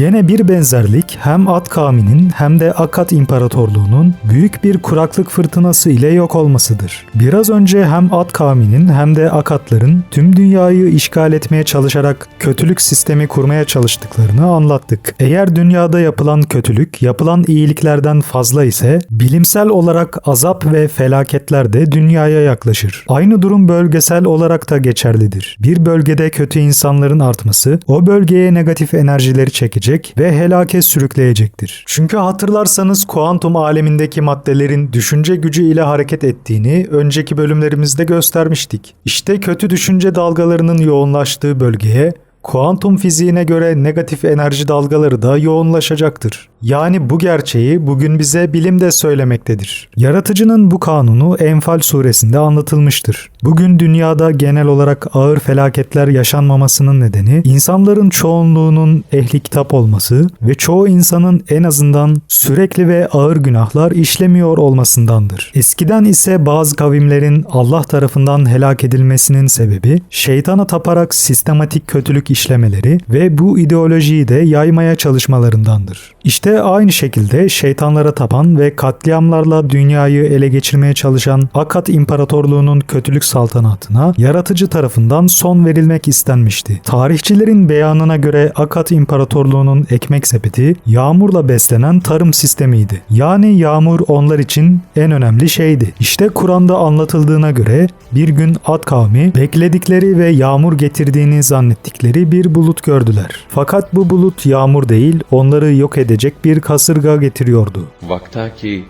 Gene bir benzerlik hem Ad kavminin hem de Akat İmparatorluğu'nun büyük bir kuraklık fırtınası ile yok olmasıdır. Biraz önce hem Ad kavminin hem de Akatların tüm dünyayı işgal etmeye çalışarak kötülük sistemi kurmaya çalıştıklarını anlattık. Eğer dünyada yapılan kötülük yapılan iyiliklerden fazla ise bilimsel olarak azap ve felaketler de dünyaya yaklaşır. Aynı durum bölgesel olarak da geçerlidir. Bir bölgede kötü insanların artması o bölgeye negatif enerjileri çekecek ve helake sürükleyecektir. Çünkü hatırlarsanız kuantum alemindeki maddelerin düşünce gücü ile hareket ettiğini önceki bölümlerimizde göstermiştik. İşte kötü düşünce dalgalarının yoğunlaştığı bölgeye Kuantum fiziğine göre negatif enerji dalgaları da yoğunlaşacaktır. Yani bu gerçeği bugün bize bilim de söylemektedir. Yaratıcının bu kanunu Enfal suresinde anlatılmıştır. Bugün dünyada genel olarak ağır felaketler yaşanmamasının nedeni insanların çoğunluğunun ehli kitap olması ve çoğu insanın en azından sürekli ve ağır günahlar işlemiyor olmasındandır. Eskiden ise bazı kavimlerin Allah tarafından helak edilmesinin sebebi şeytana taparak sistematik kötülük işlemeleri ve bu ideolojiyi de yaymaya çalışmalarındandır. İşte aynı şekilde şeytanlara tapan ve katliamlarla dünyayı ele geçirmeye çalışan Akat İmparatorluğu'nun kötülük saltanatına yaratıcı tarafından son verilmek istenmişti. Tarihçilerin beyanına göre Akat İmparatorluğu'nun ekmek sepeti yağmurla beslenen tarım sistemiydi. Yani yağmur onlar için en önemli şeydi. İşte Kur'an'da anlatıldığına göre bir gün Ad kavmi bekledikleri ve yağmur getirdiğini zannettikleri bir bulut gördüler. Fakat bu bulut yağmur değil, onları yok edecek bir kasırga getiriyordu. Vaktaki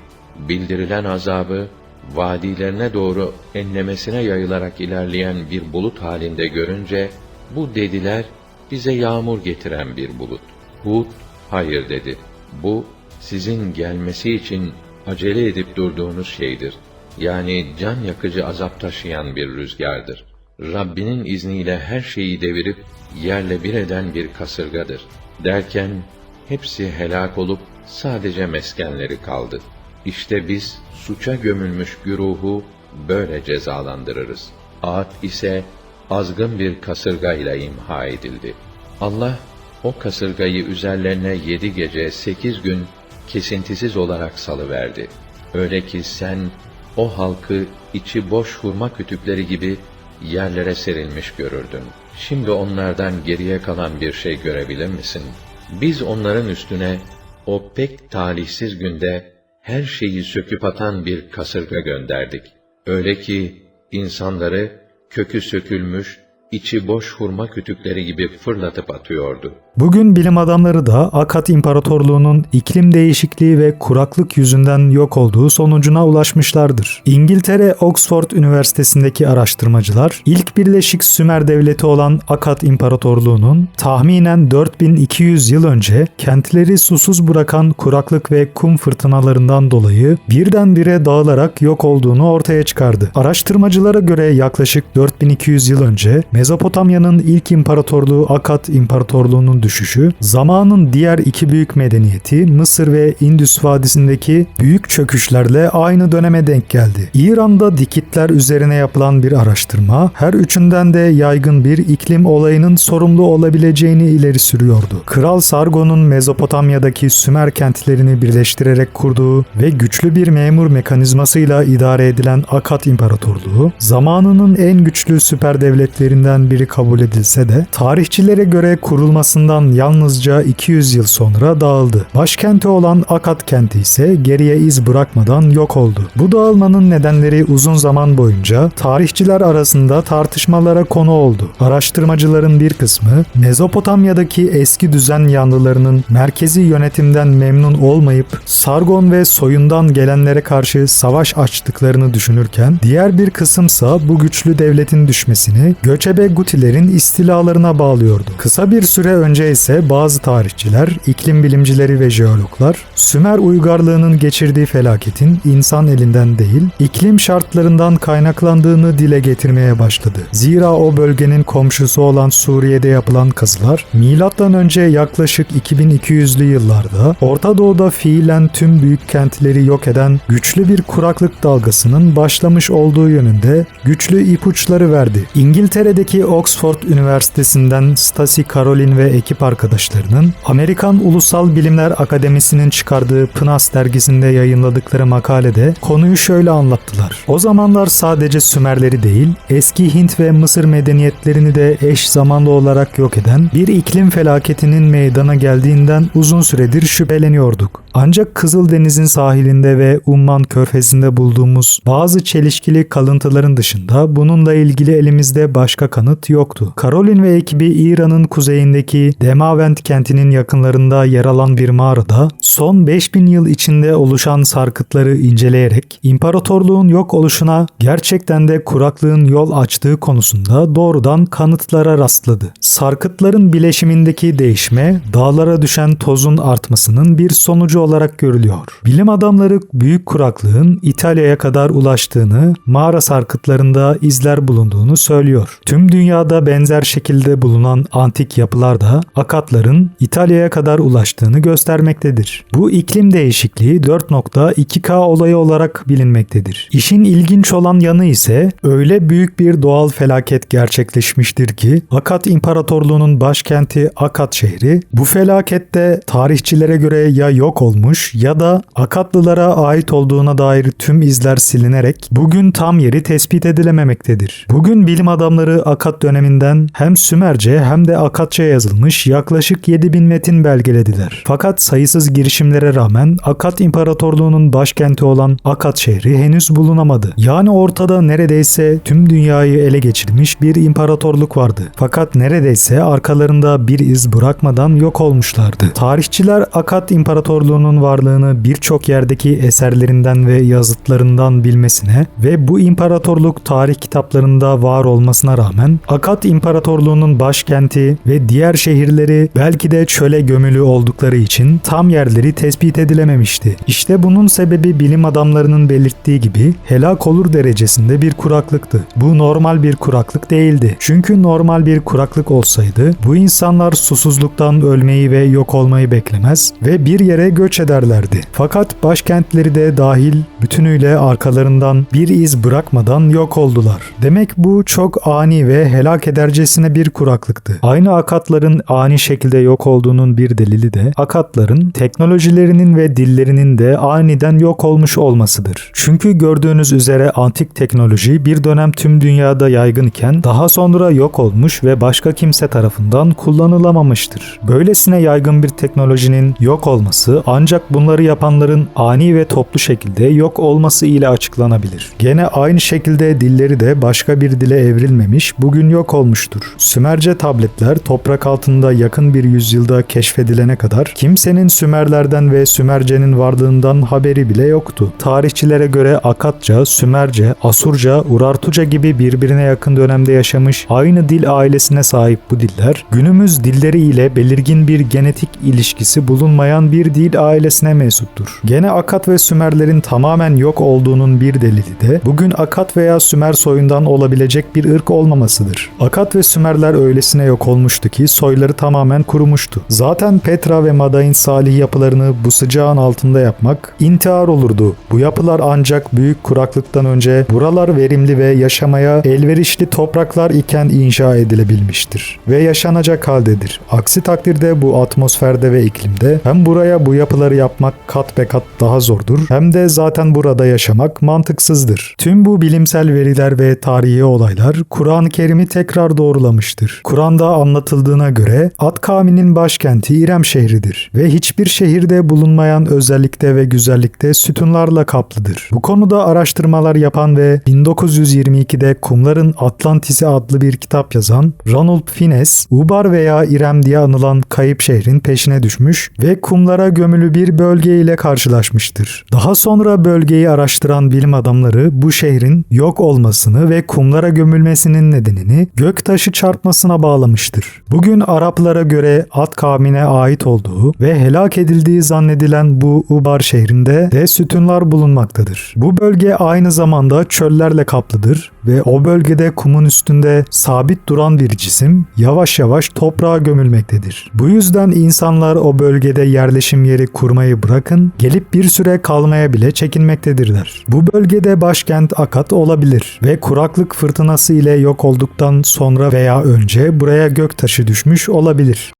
bildirilen azabı vadilerine doğru enlemesine yayılarak ilerleyen bir bulut halinde görünce bu dediler bize yağmur getiren bir bulut. Hud hayır dedi. Bu sizin gelmesi için acele edip durduğunuz şeydir. Yani can yakıcı azap taşıyan bir rüzgardır. Rabbinin izniyle her şeyi devirip yerle bir eden bir kasırgadır. Derken hepsi helak olup sadece meskenleri kaldı. İşte biz suça gömülmüş güruhu böyle cezalandırırız. Ad ise azgın bir kasırga ile imha edildi. Allah o kasırgayı üzerlerine yedi gece sekiz gün kesintisiz olarak salıverdi. Öyle ki sen o halkı içi boş hurma kütükleri gibi yerlere serilmiş görürdün. Şimdi onlardan geriye kalan bir şey görebilir misin? Biz onların üstüne o pek talihsiz günde her şeyi söküp atan bir kasırga gönderdik. Öyle ki insanları kökü sökülmüş, içi boş hurma kütükleri gibi fırlatıp atıyordu. Bugün bilim adamları da Akat İmparatorluğu'nun iklim değişikliği ve kuraklık yüzünden yok olduğu sonucuna ulaşmışlardır. İngiltere Oxford Üniversitesi'ndeki araştırmacılar ilk Birleşik Sümer Devleti olan Akat İmparatorluğu'nun tahminen 4200 yıl önce kentleri susuz bırakan kuraklık ve kum fırtınalarından dolayı birdenbire dağılarak yok olduğunu ortaya çıkardı. Araştırmacılara göre yaklaşık 4200 yıl önce Mezopotamya'nın ilk imparatorluğu Akat İmparatorluğu'nun düşüşü, zamanın diğer iki büyük medeniyeti Mısır ve Indus Vadisi'ndeki büyük çöküşlerle aynı döneme denk geldi. İran'da dikitler üzerine yapılan bir araştırma, her üçünden de yaygın bir iklim olayının sorumlu olabileceğini ileri sürüyordu. Kral Sargon'un Mezopotamya'daki Sümer kentlerini birleştirerek kurduğu ve güçlü bir memur mekanizmasıyla idare edilen Akat İmparatorluğu, zamanının en güçlü süper devletlerinden biri kabul edilse de, tarihçilere göre kurulmasından yalnızca 200 yıl sonra dağıldı. Başkenti olan Akat kenti ise geriye iz bırakmadan yok oldu. Bu dağılmanın nedenleri uzun zaman boyunca tarihçiler arasında tartışmalara konu oldu. Araştırmacıların bir kısmı Mezopotamya'daki eski düzen yanlılarının merkezi yönetimden memnun olmayıp Sargon ve soyundan gelenlere karşı savaş açtıklarını düşünürken diğer bir kısımsa bu güçlü devletin düşmesini göçebe Gutilerin istilalarına bağlıyordu. Kısa bir süre önce ise bazı tarihçiler, iklim bilimcileri ve jeologlar Sümer uygarlığının geçirdiği felaketin insan elinden değil, iklim şartlarından kaynaklandığını dile getirmeye başladı. Zira o bölgenin komşusu olan Suriye'de yapılan kazılar milattan önce yaklaşık 2200'lü yıllarda Orta Doğu'da fiilen tüm büyük kentleri yok eden güçlü bir kuraklık dalgasının başlamış olduğu yönünde güçlü ipuçları verdi. İngiltere'deki Oxford Üniversitesi'nden Stacey Caroline ve ekibi ekip arkadaşlarının Amerikan Ulusal Bilimler Akademisi'nin çıkardığı PNAS dergisinde yayınladıkları makalede konuyu şöyle anlattılar. O zamanlar sadece Sümerleri değil, eski Hint ve Mısır medeniyetlerini de eş zamanlı olarak yok eden bir iklim felaketinin meydana geldiğinden uzun süredir şüpheleniyorduk. Ancak Kızıldeniz'in sahilinde ve Umman körfezinde bulduğumuz bazı çelişkili kalıntıların dışında bununla ilgili elimizde başka kanıt yoktu. Karolin ve ekibi İran'ın kuzeyindeki Demavend kentinin yakınlarında yer alan bir mağarada son 5000 yıl içinde oluşan sarkıtları inceleyerek imparatorluğun yok oluşuna gerçekten de kuraklığın yol açtığı konusunda doğrudan kanıtlara rastladı. Sarkıtların bileşimindeki değişme dağlara düşen tozun artmasının bir sonucu olarak görülüyor. Bilim adamları büyük kuraklığın İtalya'ya kadar ulaştığını, mağara sarkıtlarında izler bulunduğunu söylüyor. Tüm dünyada benzer şekilde bulunan antik yapılar da Akatların İtalya'ya kadar ulaştığını göstermektedir. Bu iklim değişikliği 4.2K olayı olarak bilinmektedir. İşin ilginç olan yanı ise öyle büyük bir doğal felaket gerçekleşmiştir ki Akat İmparatorluğu'nun başkenti Akat şehri bu felakette tarihçilere göre ya yok olmuş ya da Akatlılara ait olduğuna dair tüm izler silinerek bugün tam yeri tespit edilememektedir. Bugün bilim adamları Akat döneminden hem Sümerce hem de Akatça yazılmış yaklaşık 7000 metin belgelediler. Fakat sayısız girişimlere rağmen Akat İmparatorluğu'nun başkenti olan Akat şehri henüz bulunamadı. Yani ortada neredeyse tüm dünyayı ele geçirmiş bir imparatorluk vardı. Fakat neredeyse arkalarında bir iz bırakmadan yok olmuşlardı. Tarihçiler Akat İmparatorluğu'nun varlığını birçok yerdeki eserlerinden ve yazıtlarından bilmesine ve bu imparatorluk tarih kitaplarında var olmasına rağmen Akat İmparatorluğu'nun başkenti ve diğer şehirleri belki de çöle gömülü oldukları için tam yerleri tespit edilememişti. İşte bunun sebebi bilim adamlarının belirttiği gibi helak olur derecesinde bir kuraklıktı. Bu normal bir kuraklık değildi. Çünkü normal bir kuraklık olsaydı bu insanlar susuzluktan ölmeyi ve yok olmayı beklemez ve bir yere göç ederlerdi. Fakat başkentleri de dahil bütünüyle arkalarından bir iz bırakmadan yok oldular. Demek bu çok ani ve helak edercesine bir kuraklıktı. Aynı Akatların ani şekilde yok olduğunun bir delili de Akatların teknolojilerinin ve dillerinin de aniden yok olmuş olmasıdır. Çünkü gördüğünüz üzere antik teknoloji bir dönem tüm dünyada yaygın iken daha sonra yok olmuş ve başka kimse tarafından kullanılamamıştır. Böylesine yaygın bir teknolojinin yok olması ancak bunları yapanların ani ve toplu şekilde yok olması ile açıklanabilir. Gene aynı şekilde dilleri de başka bir dile evrilmemiş, bugün yok olmuştur. Sümerce tabletler toprak altında yakın bir yüzyılda keşfedilene kadar kimsenin Sümerlerden ve Sümerce'nin varlığından haberi bile yoktu. Tarihçilere göre Akatça, Sümerce, Asurca, Urartuca gibi birbirine yakın dönemde yaşamış aynı dil ailesine sahip bu diller, günümüz dilleri ile belirgin bir genetik ilişkisi bulunmayan bir dil ailesine mensuptur. Gene Akat ve Sümerlerin tamamen yok olduğunun bir delili de bugün Akat veya Sümer soyundan olabilecek bir ırk olmamasıdır. Akat ve Sümerler öylesine yok olmuştu ki soyları tamamen kurumuştu. Zaten Petra ve Madain salih yapılarını bu sıcağın altında yapmak intihar olurdu. Bu yapılar ancak büyük kuraklıktan önce buralar verimli ve yaşamaya elverişli topraklar iken inşa edilebilmiştir ve yaşanacak haldedir. Aksi takdirde bu atmosferde ve iklimde hem buraya bu yapıları yapmak kat be kat daha zordur hem de zaten burada yaşamak mantıksızdır. Tüm bu bilimsel veriler ve tarihi olaylar Kur'an-ı Kerim'i tekrar doğrulamıştır. Kur'an'da anlatıldığına göre Ad kavminin başkenti İrem şehridir ve hiçbir şehirde bulunmayan özellikte ve güzellikte sütunlarla kaplıdır. Bu konuda araştırmalar yapan ve 1922'de Kumların Atlantis'i adlı bir kitap yazan Ronald Finnes, Ubar veya İrem diye anılan kayıp şehrin peşine düşmüş ve kumlara gömülü bir bölge ile karşılaşmıştır. Daha sonra bölgeyi araştıran bilim adamları bu şehrin yok olmasını ve kumlara gömülmesinin nedenini göktaşı çarpmasına bağlamıştır. Bugün Araplara göre Ad kavmine ait olduğu ve helak edildiği zannedilen bu Ubar şehrinde de sütunlar bulunmaktadır. Bu bölge aynı zamanda çöllerle kaplıdır ve o bölgede kumun üstünde sabit duran bir cisim yavaş yavaş toprağa gömülmektedir. Bu yüzden insanlar o bölgede yerleşim yeri kurmayı bırakın, gelip bir süre kalmaya bile çekinmektedirler. Bu bölgede başkent Akat olabilir ve kuraklık fırtınası ile yok olduktan sonra veya önce buraya göktaşı düşmüş olabilir.